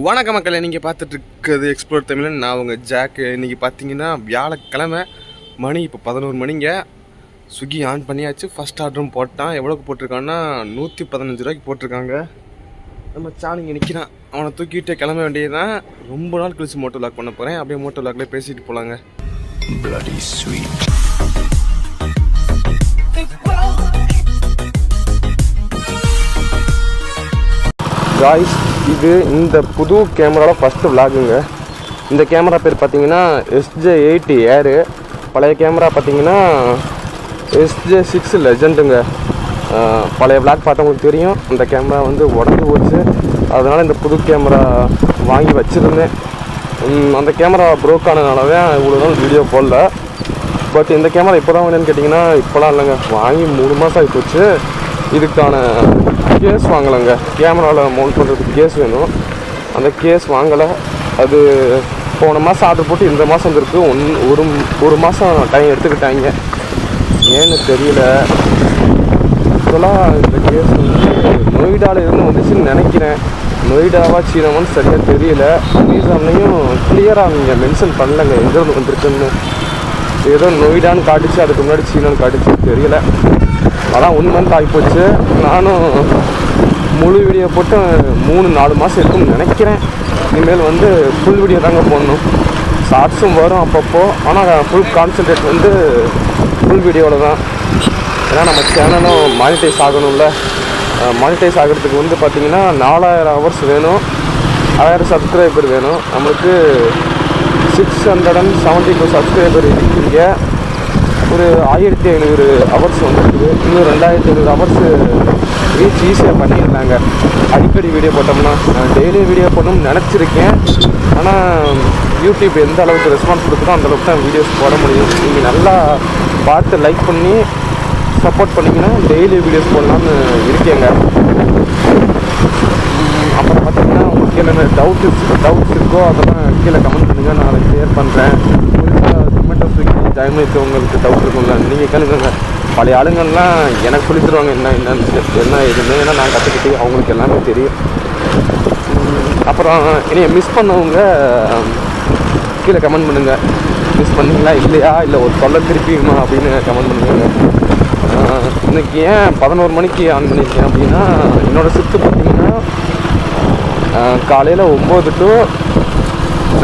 வணக்க மக்களை நீங்கள் பார்த்துட்டு இருக்கிறது எக்ஸ்ப்ளோர் தமிழன். நான் உங்கள் ஜாக்கு இன்றைக்கி பார்த்தீங்கன்னா வியாழக்கிழமை மணி இப்போ பதினோரு மணிங்க. ஸ்விக்கி ஆன் பண்ணியாச்சு. ஃபஸ்ட் ஆர்டரும் போட்டான். எவ்வளோக்கு போட்டிருக்கான்னா நூற்றி பதினஞ்சு ரூபாய்க்கு போட்டிருக்காங்க. நம்ம சாணிங்க நிற்கிறான் அவனை தூக்கிட்டு கிளம்ப வேண்டியது தான் ரொம்ப நாள் கழிச்சு மோட்டோ லாக் பண்ண போகிறேன் அப்படியே மோட்டோ லாக்லேயே பேசிட்டு போகலாங்க காய்ஸ் இது இந்த புது கேமராவில் ஃபஸ்ட்டு விளாகுங்க இந்த கேமரா பேர் பார்த்தீங்கன்னா எஸ்ஜே எயிட்டி ஏரு பழைய கேமரா பார்த்தீங்கன்னா எஸ்ஜே சிக்ஸ் லெஜண்டுங்க பழைய விளாக் பார்த்தவங்களுக்கு தெரியும். அந்த கேமரா வந்து உடஞ்சி போச்சு. அதனால் இந்த புது கேமரா வாங்கி வச்சுருந்தேன். அந்த கேமரா ப்ரோக் ஆனதுனாலவே இவ்வளோ நாள் வீடியோ போடல. பட் இந்த கேமரா இப்போ தான் வேணும்னு கேட்டிங்கன்னா இப்போலாம் இல்லைங்க. வாங்கி மூணு மாதம் ஆகி போச்சு இதுக்கான கேஸ் வாங்கலைங்க. கேமராவில் மவுண்ட் பண்ணுறதுக்கு கேஸ் வேணும். அந்த கேஸ் வாங்கலை. அது போன மாதம் ஆர்டர் போட்டு இந்த மாதம் வந்திருக்கு. ஒன் ஒரு ஒரு மாதம் டைம் எடுத்துக்கிட்டாங்க. ஏன்னு தெரியல. ஆக்சுவலாக இந்த கேஸ் வந்து நொய்டாவில் இருந்து வந்துச்சுன்னு நினைக்கிறேன். நொய்டாவா சீனமான்னு சரியாக தெரியல. அமேசான்லேயும் கிளியராக அவங்க மென்ஷன் பண்ணலங்க. எங்கேருந்து வந்திருக்குன்னு. ஏதோ நொய்டான்னு காட்டுச்சு. அதுக்கு முன்னாடி சீனான்னு காட்டுச்சு தெரியல. அதான் ஒன் மந்த் ஆகிப்போச்சு. நானும் முழு வீடியோ போட்டு மூணு நாலு மாதம் இருக்கும்னு நினைக்கிறேன். இனிமேல் வந்து ஃபுல் வீடியோ தாங்க போடணும். ஷார்ட்ஸும் வரும் அப்பப்போ. ஆனால் ஃபுல் கான்சன்ட்ரேட் வந்து ஃபுல் வீடியோவில் தான். ஏன்னா நம்ம சேனலும் மானிட்டைஸ் ஆகணும்ல. மானிட்டைஸ் ஆகிறதுக்கு வந்து பார்த்திங்கன்னா நாலாயிரம் ஹவர்ஸ் வேணும். ஆயிரம் சப்ஸ்கிரைபர் வேணும். நம்மளுக்கு six hundred and seventy two subscriber இருக்கீங்க. ஒரு ஆயிரத்தி ஐநூறு ஹவர்ஸ் வந்துருக்குது. இன்னும் ரெண்டாயிரத்தி ஐநூறு ஹவர்ஸ் ரீச் ஈஸியாக பண்ணியிருந்தாங்க. அடிக்கடி வீடியோ போட்டோம்னா நான் டெய்லி வீடியோ போடணும்னு நினச்சிருக்கேன். ஆனால் யூடியூப் எந்த அளவுக்கு ரெஸ்பான்ஸ் கொடுக்குதோ அந்த அளவுக்கு தான் வீடியோஸ் போட முடியும். நீங்கள் நல்லா பார்த்து லைக் பண்ணி சப்போர்ட் பண்ணிங்கன்னா டெய்லி வீடியோஸ் போடலான்னு இருக்கேங்க. அப்புறம் பார்த்தீங்கன்னா உங்களுக்கு என்னென்ன டவுட்ஸ் டவுட்ஸ் இருக்கோ அதெல்லாம் கீழே கமெண்ட் பண்ணுங்கள் நான் அதை க்ளியர் பண்ணுறேன் புதுசாக ஜொமேட்டோ டவுட் இருக்கும்ல. நீங்கள் கேளுங்க பழைய ஆளுங்கள்லாம் எனக்கு சொல்லி தருவாங்க என்ன என்னன்னு என்ன எதுன்னு ஏன்னா நான் கற்றுக்கிட்டு அவங்களுக்கு எல்லாமே தெரியும். அப்புறம் என்னைய மிஸ் பண்ணவங்க கீழே கமெண்ட் பண்ணுங்கள் மிஸ் பண்ணீங்களா இல்லையா? இல்லை ஒரு தொல்லை திருப்பியுமா அப்படின்னு கமெண்ட் பண்ணுங்க. இன்றைக்கி ஏன் பதினோரு மணிக்கு ஆன் பண்ணியிருக்கேன் அப்படின்னா என்னோடய ஷிஃப்ட்டு பார்த்தீங்கன்னா காலையில் ஒம்பது டு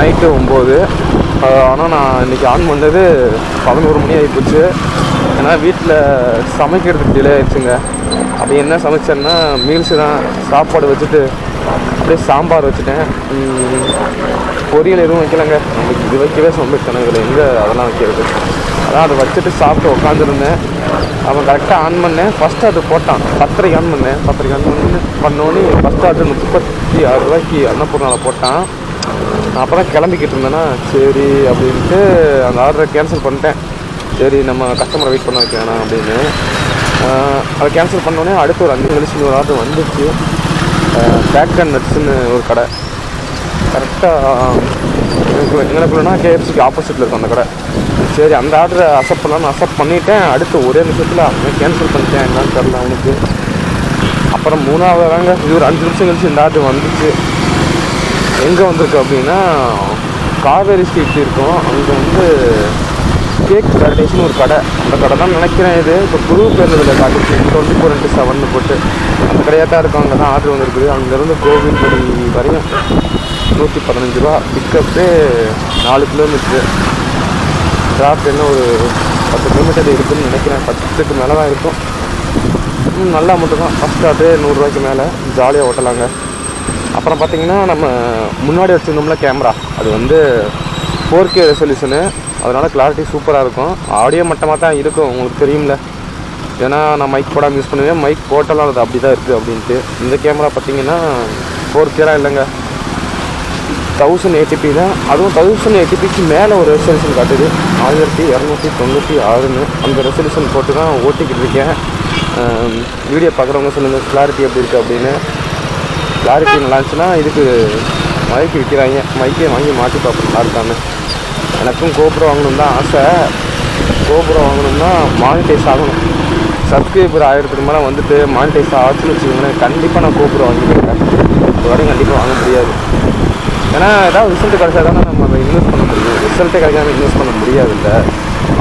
நைட்டு ஒம்பது. ஆனால் நான் இன்றைக்கி ஆன் பண்ணது பதினோரு மணி ஆகிப்போச்சு ஏன்னா வீட்டில் சமைக்கிறதுக்கு டிலே ஆயிடுச்சுங்க. அப்படி என்ன சமைச்சேன்னா மீல்ஸு தான் சாப்பாடு வச்சுட்டு அப்படியே சாம்பார் வச்சுட்டேன். பொரியல் எதுவும் வைக்கலங்க. நமக்கு இது வைக்கவே சமைச்சேன் இதில். எங்கே அதெல்லாம் வைக்கிறது? அதான் அதை வச்சுட்டு சாப்பிட்டு உட்காந்துருந்தேன் அவன் கரெக்டாக ஆன் பண்ணேன். ஃபஸ்ட்டு அது போட்டான். பத்தரைக்கு ஆன் பண்ணேன். பத்தரைக்கு ஆன் பண்ணி பண்ணோன்னே ஃபஸ்ட்டு அது முப்பத்தி ஆறு ரூபாய்க்கு அன்னப்பூர்ணாவில் போட்டான். நான் அப்போ தான் கிளம்பிக்கிட்டு இருந்தேன்னா சரி அப்படின்ட்டு அந்த ஆர்டரை கேன்சல் பண்ணிட்டேன். சரி நம்ம கஸ்டமரை வெயிட் பண்ண வைக்க வேணாம் அப்படின்னு. அதை கேன்சல் பண்ணோடனே அடுத்து ஒரு அஞ்சு கழிச்சு ஒரு ஆர்டர் வந்துச்சு. பேக் அண்ட் நட்ஸ்னு ஒரு கடை. கரெக்டாக எங்களுக்குள்ளனா கேஎஃப்சிக்கு ஆப்போசிட்டில் இருக்கும் அந்த கடை. சரி அந்த ஆர்டரை அக்செப்ட் பண்ணலான்னு அக்செப்ட் பண்ணிட்டேன். அடுத்து ஒரே நிமிஷத்தில் அவன் கேன்சல் பண்ணிட்டேன். என்னன்னு தெரில அவனுக்கு. அப்புறம் மூணாவது தாங்க இது ஒரு அஞ்சு நிமிஷம் கழிச்சு இந்த ஆர்டர் வந்துச்சு. எங்கே வந்திருக்கு அப்படின்னா காவேரி ஸ்ட்ரீட் இருக்கும். அங்கே வந்து கேக் பேரடைஸ்னு ஒரு கடை. அந்த கடை தான் நினைக்கிறேன் இது. இப்போ புது பேருந்தில் காட்டுச்சு டுவெண்ட்டி ஃபோர் இன்ட்டு செவன் போட்டு அந்த கடையாக தான் இருக்கும். அங்கே தான் ஆர்டர் வந்திருக்குது. அங்கேருந்து கோவில்படி வரையும் நூற்றி பதினஞ்சு ரூபா. பிக்கப்பு நாலு கிலோமீட்ரு டிராப் என்ன ஒரு பத்து கிலோமீட்டர் இருக்குதுன்னு நினைக்கிறேன். பத்துக்கு மேலே தான் இருக்கும் நல்லா மட்டும் தான் ஃபஸ்ட் ஆர்டரே நூறுரூவாய்க்கு மேலே. ஜாலியாக ஓட்டலாங்க. அப்புறம் பார்த்திங்கன்னா நம்ம முன்னாடி வச்சுருந்தோம்ல கேமரா. அது வந்து ஃபோர் கே ரெசல்யூஷனு அதனால் கிளாரிட்டி சூப்பராக இருக்கும். ஆடியோ மட்டமாக தான் இருக்கும் உங்களுக்கு தெரியும்ல. ஏன்னா நான் மைக் போடாமல் யூஸ் பண்ணுவேன். மைக் போட்டாலும் அது அப்படி தான் இருக்குது அப்படின்ட்டு. இந்த கேமரா பார்த்தீங்கன்னா ஃபோர் கேராக இல்லைங்க. தௌசண்ட் ஏடிபி தான். அதுவும் தௌசண்ட் ஏடிபிக்கு மேலே ஒரு ரெசல்யூஷன் காட்டுது. ஆயிரத்தி இரநூத்தி தொண்ணூற்றி ஆறுன்னு. அந்த ரெசல்யூஷன் போட்டு தான் ஓட்டிக்கிட்டு இருக்கேன். வீடியோ பார்க்குறவங்க சொல்லுங்கள் கிளாரிட்டி எப்படி இருக்குது அப்படின்னு. கிளாரிட்டி நல்லா இருந்துச்சுன்னா இதுக்கு மைக்கு விற்கிறாங்க மைக்கே வாங்கி மாட்டி பார்ப்போம் நல்லா இருக்கான்னு எனக்கும் கோபுரம் வாங்கணும் தான் ஆசை. கோபுரம் வாங்கணும்னா மானிட்டைஸ் ஆகணும். சப்ஸ்கிரைபர் ஆயிரத்துக்கு மேலே வந்துட்டு மானிட்டைஸ் ஆச்சுன்னு வச்சுக்கோங்களேன். கண்டிப்பாக நான் கோபுரம் வாங்கிக்கிறேன். வரையும் கண்டிப்பாக வாங்க முடியாது. ஏன்னா ஏதாவது ரிசல்ட் கிடைச்சா தானே நம்ம அதை இன்வெஸ்ட் பண்ண முடியும். ரிசல்ட்டே கிடைக்காம இன்வெஸ்ட் பண்ண முடியாது இல்லை.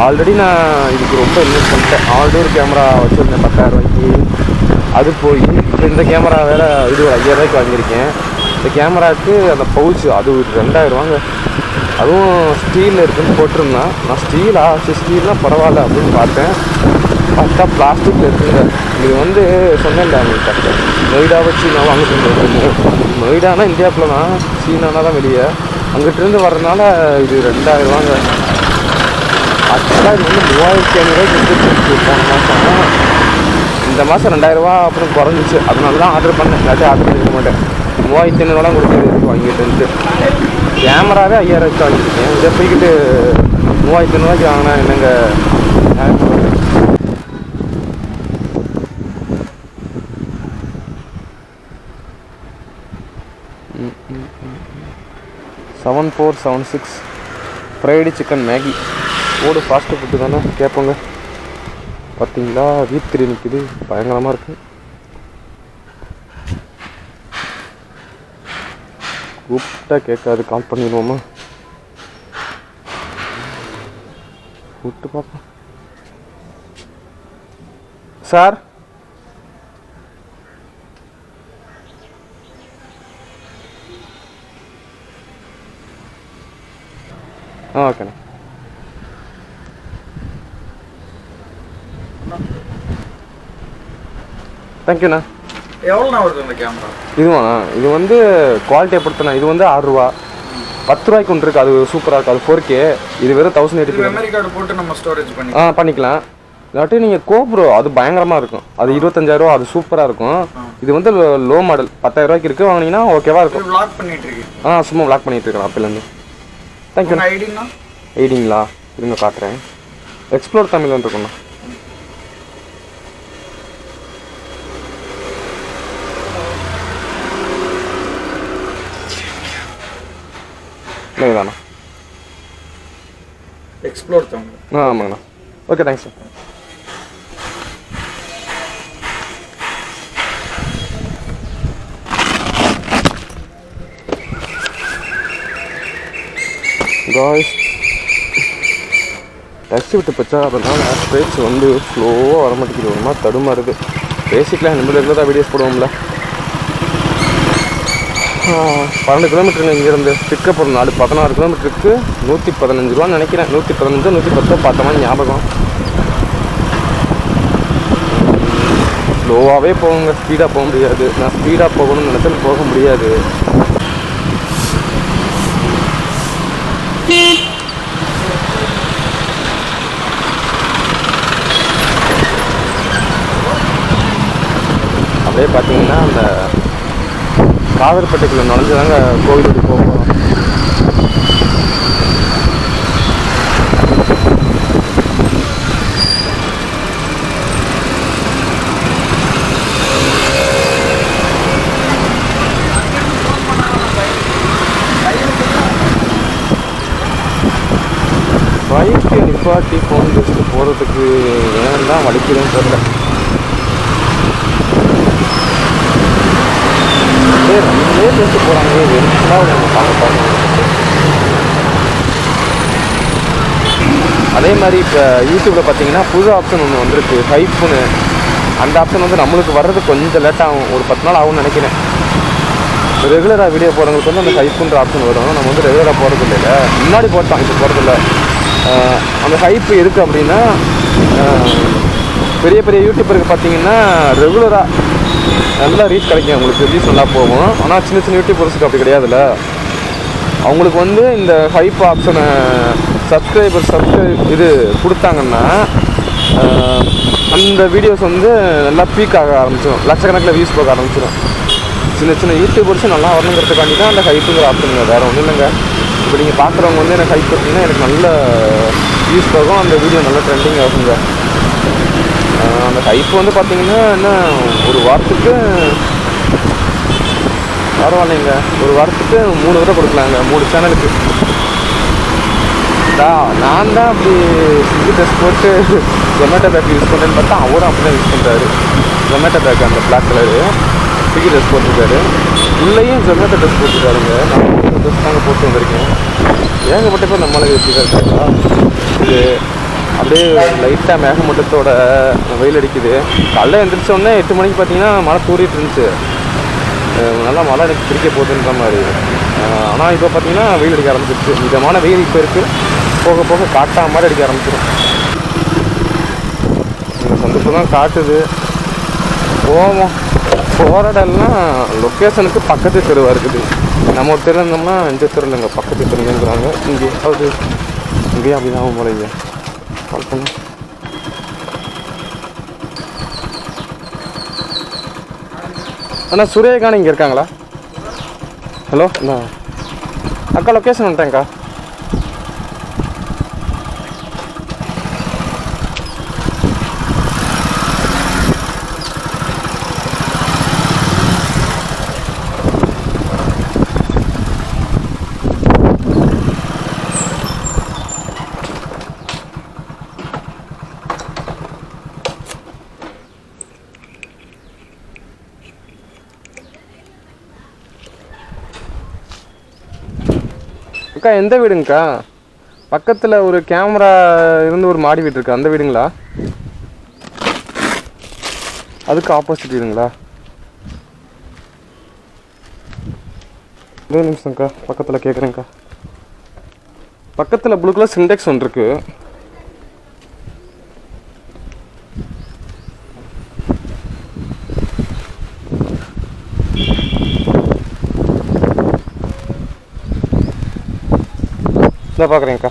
ஆல்ரெடி நான் இதுக்கு ரொம்ப இன்வெஸ்ட் பண்ணிட்டேன். ஆல்ரெடி ஒரு கேமரா வச்சுருந்தேன் பத்தாயிரம் ரூபாய்க்கு. அது போய் இப்போ இந்த கேமரா வேறு இது ஒரு ஐயாயிரம் ரூபாய்க்கு வாங்கியிருக்கேன். இந்த கேமராவுக்கு அந்த பவுச் அது ஒரு ரெண்டாயிரம் அதுவும் ஸ்டீலில் இருக்குன்னு போட்டிருந்தான். நான் ஸ்டீலா சரி ஸ்டீல்னால் பரவாயில்ல அப்படின்னு பார்த்தேன். பார்த்தா பிளாஸ்டிக்கில் இருக்குங்க. இது வந்து சொன்னேன்டா நொய்டா வச்சு நான் வாங்கிட்டு நொய்டானா இந்தியாவுக்குள்ள தான் சீனானா தான் வெளியே. அங்கிட்டிருந்து வர்றதுனால இது ரெண்டாயிரம் ரூபாங்க இது வந்து மூவாயிரத்தி ஐநூறுரூவாய்க்கு போன மாதம் இந்த மாதம் ரெண்டாயிரரூவா அப்புறம் குறைஞ்சிச்சு. அதனால தான் ஆர்டர் பண்ணேன். இல்லாட்டி ஆர்டர் பண்ணிக்க மாட்டேன். மூவாயிரத்தி ஐநூறுவாலாம் கொடுத்து வாங்கிட்டு கேமராவே ஐயாயிரம் வாங்கியிருக்கேன் இதை போய்கிட்டு மூவாயிரத்தி ஐநூறுவாய்க்கு வாங்கினா என்னங்க? Seven four seven six fried chicken Maggi ஓடு ஃபாஸ்ட்டு ஃபுட்டு தானே? கேட்போங்க. பார்த்தீங்களா? வீத்திரி நிற்குது பயங்கரமாக இருக்குது கூப்பிட்டா கேட்காது. கால் பண்ணிடுவோமா? கூப்பிட்டு பார்ப்போம். சார்? ஆ ஓகேண்ணா. தேங்க்யூண்ணா எவ்வளோண்ணா வருது இந்த கேமரா? இதுவாண்ணா இது வந்து குவாலிட்டியை பொறுத்தண்ணா. இது வந்து ஆறு ரூபா பத்து ரூபாய்க்கு ஒன்று இருக்குது அது சூப்பராக இருக்குது அது ஃபோர் கே இது வெறும் தௌசண்ட் எயிட்டி மெமரி கார்டு போட்டு நம்ம ஸ்டோரேஜ் பண்ணி ஆ பண்ணிக்கலாம். இல்லாட்டி நீங்கள் கோப்ரோ அது பயங்கரமாக இருக்கும். அது இருபத்தஞ்சாயிரம் அது சூப்பராக இருக்கும். இது வந்து லோ மாடல் பத்தாயிரம் ரூபாய்க்கு இருக்குது வாங்கினீங்கன்னா ஓகேவா இருக்கும். vlog பண்ணிட்டு இருக்கேன். ஆ சும்மா விளாக் பண்ணிட்டு இருக்கலாம் அப்போலேருந்து தேங்க்யூ ஐடினா எயிட்டிங்களா இருங்க காட்டுறேன் எக்ஸ்ப்ளோர் தமிழ் இருக்குண்ணா இல்லைதாண்ணா எக்ஸ்ப்ளோர் தமிழ் ஆ ஆமாங்கண்ணா okay thanks sir guys touch விட்டு போச்சா அதனால ஸ்ட்ரேட்ஸ் வந்து ஸ்லோவாக வர மாட்டேங்குது. ஒரு மாதிரி தடுமாறுது. பேசிக்கலாம் நம்ம ரெகுலராக வீடியோஸ் போடுவோம்ல. பன்னெண்டு கிலோமீட்டருங்க இங்கேருந்து பிக்கப் ஒரு நாலு பதினாறு கிலோமீட்டருக்கு நூற்றி பதினஞ்சு ரூபான்னு நினைக்கிறேன். நூற்றி பதினஞ்சு நூற்றி பத்தோ பார்த்த ஞாபகம். ஸ்லோவாகவே போகுங்க. ஸ்பீடாக போக முடியாது. நான் ஸ்பீடாக போகணும்னு நினச்சாலும் போக முடியாது. அப்படியே பார்த்தீங்கன்னா அந்த காதர்பட்டைக்குள்ள நுழைஞ்சுதாங்க கோவிலுக்கு போக போகிறோம் பைக்கை நிப்பாட்டி ஃபோன் பேசிட்டு போகிறதுக்கு ஏன் தான் வலிக்குதுன்னு தெரியல. அப்படியே ரெண்டே பேசிட்டு போகிறாங்க வெறுப்பாக நம்ம பார்க்க அதே மாதிரி இப்போ யூடியூப்பில் பார்த்தீங்கன்னா புது ஆப்ஷன் ஒன்று வந்திருக்கு. ஹைப்புன்னு அந்த ஆப்ஷன் வந்து நம்மளுக்கு வர்றது கொஞ்சம் லேட் ஆகும். ஒரு பத்து நாள் ஆகும்னு நினைக்கிறேன். ரெகுலராக வீடியோ போகிறவங்களுக்கு வந்து அந்த ஹைப்புன்ற ஆப்ஷன் வரும். நம்ம வந்து ரெகுலராக போகிறது இல்லை. முன்னாடி போட்டோம் இப்போ போகிறது இல்லை அந்த ஹைப்பு இருக்குது அப்படின்னா பெரிய பெரிய யூடியூபருக்கு பார்த்தீங்கன்னா ரெகுலராக நல்லா ரீச் கிடைக்கும் அவங்களுக்கு ரீச் நல்லா போகும் ஆனால் சின்ன சின்ன யூடியூபர்ஸுக்கு அப்படி கிடையாதுல்ல. அவங்களுக்கு வந்து இந்த ஹைப் ஆப்ஷனை சப்ஸ்கிரைபர் சப்ஸ்கிரைப் இது கொடுத்தாங்கன்னா அந்த வீடியோஸ் வந்து நல்லா பீக் ஆக ஆரம்பிச்சிடும் லட்சக்கணக்கில் வியூஸ் போக ஆரம்பிச்சிடும் சின்ன சின்ன யூடியூபர்ஸும் நல்லா வரணுங்கிறதுக்காண்டி தான் அந்த ஹைப்புங்கிற ஆப்ஷனுங்க வேறு ஒன்றும் இல்லைங்க. இப்போ நீங்கள் பார்க்குறவங்க வந்து எனக்கு ஹைப் பார்த்தீங்கன்னா எனக்கு நல்ல வியூஸ் போகும். அந்த வீடியோ நல்லா ட்ரெண்டிங் ஆகுங்க. ஆஹ், ஹைப் வந்து பார்த்தீங்கன்னா என்ன ஒரு வாரத்துக்கு பரவாயில்லைங்க. ஒரு வாரத்துக்கு மூணு தடவை கொடுக்கலாங்க மூணு சேனலுக்கு. நான் நான் தான் அப்படி ஸ்விக்கி ட்ரெஸ் போட்டு ஜொமேட்டோ பேக் யூஸ் பண்ணுறேன்னு பார்த்தா அவரும் அப்படி தான் யூஸ் பண்ணுறாரு ஜொமேட்டோ பேக் அந்த பிளாக் கலரு ஸ்விக்கி ட்ரெஸ் போட்டிருக்காரு. உள்ளேயும் ஜொமேட்டோ ட்ரெஸ் போட்டுருக்காருங்க. நான் ட்ரெஸ் தாங்க போட்டு வந்திருக்கேன். ஏகப்பட்ட பேர் நம்மளுக்கு வச்சுக்கா இருக்காங்களா இது அப்படியே லைட்டாக மேகமூட்டத்தோட வெயில் அடிக்குது. காலைல எழுந்திரிச்சோடனே எட்டு மணிக்கு பார்த்தீங்கன்னா மழை தூரிட்டு இருந்துச்சு. நல்லா மழை எனக்கு பிடிக்க போகுதுன்ற மாதிரி. ஆனால் இப்போ பார்த்தீங்கன்னா வெயில் அடிக்க ஆரம்பிச்சிருச்சு. மிதமான வெயில் இப்போ இருக்குது போக போக காட்டாமல் மாதிரி அடிக்க ஆரம்பிச்சிடும் சந்தோஷம் தான் காட்டுது. போவோம். போகிற இடம்லாம் லொக்கேஷனுக்கு பக்கத்து தெருவாக இருக்குது. நம்ம ஒரு தெரு இருந்தோம்னா இந்த தெரு எங்கள் பக்கத்து தெருங்கிறாங்க இங்கே அது இங்கேயும் அப்படிதான் தான் கால் பண்ணு அண்ணா சூரியகான் இங்கே இருக்காங்களா? ஹலோ அண்ணா. அக்கா லொக்கேஷன் வந்துட்டேங்க்கா அக்கா எந்த வீடுங்கக்கா? பக்கத்தில் ஒரு கேமரா இருந்து ஒரு மாடி வீடு இருக்கு. அந்த வீடுங்களா? அதுக்கு ஆப்போசிட் வீடுங்களா? ஒரு நிமிஷம்க்கா பக்கத்தில் கேட்குறேங்க்கா பக்கத்தில் ப்ளூ கலர் சிண்டெக்ஸ் ஒன்று இருக்கு. இந்த பார்க்குறேங்க்கா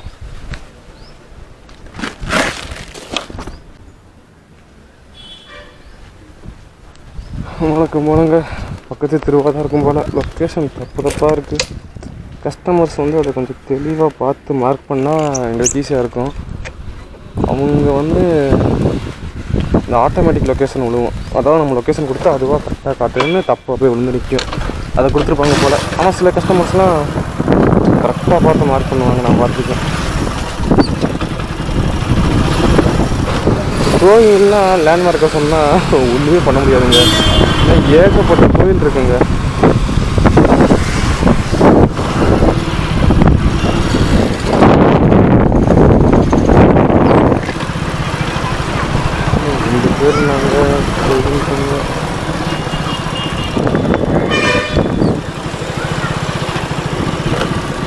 முழக்க போனங்க பக்கத்து திருவாதான் இருக்கும் போல். லொக்கேஷன் தப்பு தப்பாக இருக்குது கஸ்டமர்ஸ் வந்து அதை கொஞ்சம் தெளிவாக பார்த்து மார்க் பண்ணால் எங்களுக்கு ஈஸியாக இருக்கும். அவங்க வந்து இந்த ஆட்டோமேட்டிக் லொக்கேஷன் விழுவோம் அதாவது நம்ம லொக்கேஷன் கொடுத்தா அதுவாக கரெக்டாக காட்டுதுன்னு தப்பு அப்படியே விழுந்து நிற்கும் அதை கொடுத்துருப்பாங்க போல். ஆனால் சில கஸ்டமர்ஸ்லாம் கரெக்டாக பார்த்து மார்க் பண்ணுவாங்க. நான் பார்த்துருக்கேன். கோயில்லாம் லேண்ட்மார்க்கை சொன்னால் ஒன்றுமே பண்ண முடியாதுங்க. ஏன்னா ஏகப்பட்ட கோயில் இருக்குங்க. ரெண்டு பேர் நாங்கள் கோயில்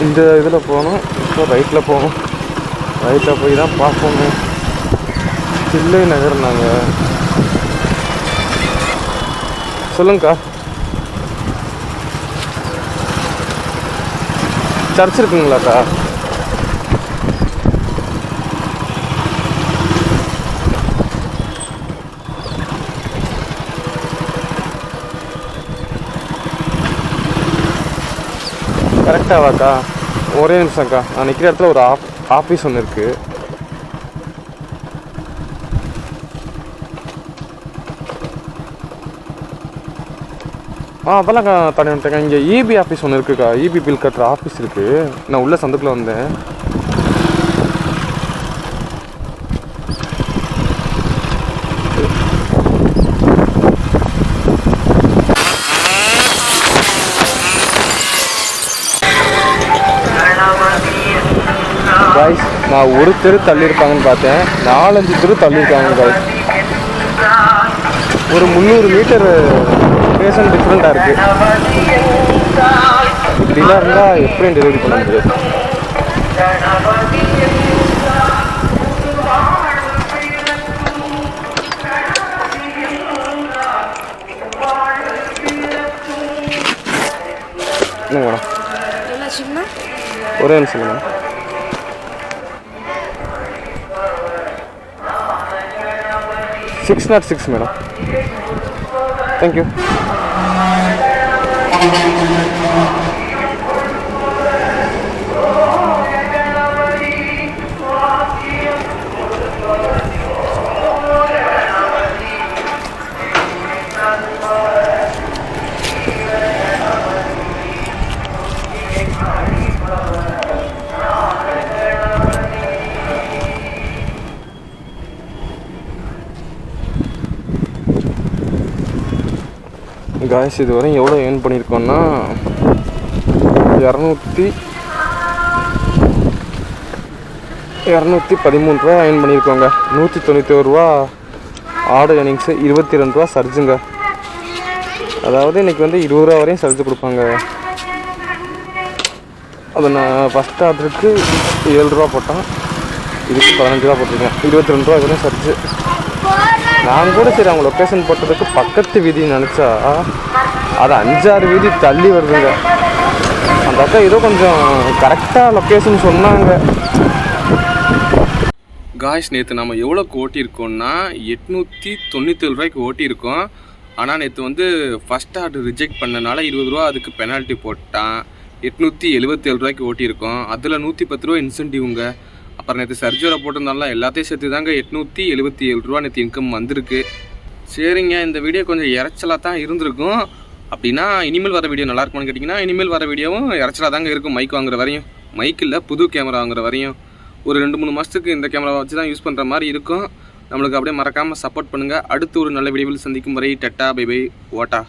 இந்த இதில் போகணும் இப்போ ரைட்டில் போகணும். ரைட்டில் போய் தான் பார்ப்போம் தில்லை நகர் நாங்கள் சொல்லுங்கக்கா. சர்ச் இருக்குங்களாக்கா? கரெக்டாவாக்கா ஒரே நிமிஷம்க்கா. நான் நிற்கிற இடத்துல ஒரு ஆஃப் ஆஃபீஸ் ஒன்று இருக்குது ஆ அதெல்லாம் க- தனி வந்துட்டேங்க இங்கே இபி ஆஃபீஸ் ஒன்று இருக்குக்கா. இபி பில் கட்டுற ஆஃபீஸ் இருக்குது நான் உள்ளே சந்துக்குள்ள வந்தேன். நான் ஒரு தெரு தள்ளியிருப்பாங்கன்னு பார்த்தேன். நாலஞ்சு தெரு தள்ளியிருக்காங்க ஒரு முந்நூறு மீட்டர் பேஷன் டிஃப்ரெண்ட்டாக இருக்குது இப்படிலாம் இருந்தால் எப்படி டெலிவரி பண்ண முடியாது ஒரே நிமிஷம் madam. Six nought six madam thank you guys இது வரையும் எவ்வளோ ஏர்ன் பண்ணியிருக்கோன்னா இரநூத்தி இரநூத்தி பதிமூணு ரூபா ஏர்ன் பண்ணியிருக்கோங்க நூற்றி தொண்ணூற்றி ஒரு ரூபா ஆடு எர்னிங்ஸு இருபத்தி ரெண்டு ரூபா சர்ஜுங்க அதாவது இன்றைக்கி வந்து இருபது ரூபா வரையும் சர்ஜு கொடுப்பாங்க. அது நான் ஃபஸ்ட் ஆர்டருக்கு ஏழு ரூபா போட்டேன் இதுக்கு பதினஞ்சு ரூபா போட்டிருக்கேன். இருபத்தி ரெண்டு ரூபா வரையும் சர்ஜு நான் கூட சரி அவங்க லொக்கேஷன் போட்டதுக்கு பக்கத்து வீதி நினச்சா அது அஞ்சாறு வீதி தள்ளி வருதுங்க. அந்த அக்கா ஏதோ கொஞ்சம் கரெக்டாக லொக்கேஷன் சொன்னாங்க. காய்ஸ் நேற்று நம்ம எவ்வளோக்கு ஓட்டியிருக்கோம்னா எட்நூற்றி தொண்ணூற்றி ரூபாய்க்கு ஓட்டியிருக்கோம். ஆனால் நேற்று வந்து ஃபஸ்ட் ஆர்டர் ரிஜெக்ட் பண்ணனால இருபது ரூபா அதுக்கு பெனால்ட்டி போட்டான். எட்நூற்றி எழுபத்தேழு ரூபாய்க்கு ஓட்டியிருக்கோம். அதில் நூற்றி பத்து ரூபா இன்சென்டிவ்ங்க அப்புறம் நேற்று சர்ஜரியில் போட்டிருந்தால எல்லாத்தையும் சேர்த்து தாங்க எட்நூற்றி எழுபத்தி ஏழு ரூபா நேற்று இன்கம் வந்திருக்கு. சரிங்க இந்த வீடியோ கொஞ்சம் இறைச்சலாக தான் இருந்திருக்கும். அப்படின்னா இனிமேல் வர வீடியோ நல்லா இருக்குமான்னு கேட்டிங்கன்னா இனிமேல் வர வீடியோவும் இறச்சலாக தாங்க இருக்கும் மைக் வாங்குற வரையும். மைக் இல்லை புது கேமரா வாங்குற வரையும். ஒரு ரெண்டு மூணு மாதத்துக்கு இந்த கேமரா வச்சு தான் யூஸ் பண்ணுற மாதிரி இருக்கும். நம்மளுக்கு அப்படியே மறக்காமல் சப்போர்ட் பண்ணுங்கள் அடுத்து ஒரு நல்ல வீடியோவில் சந்திக்கும் வரை டட்டா பை பை ஓட்டா.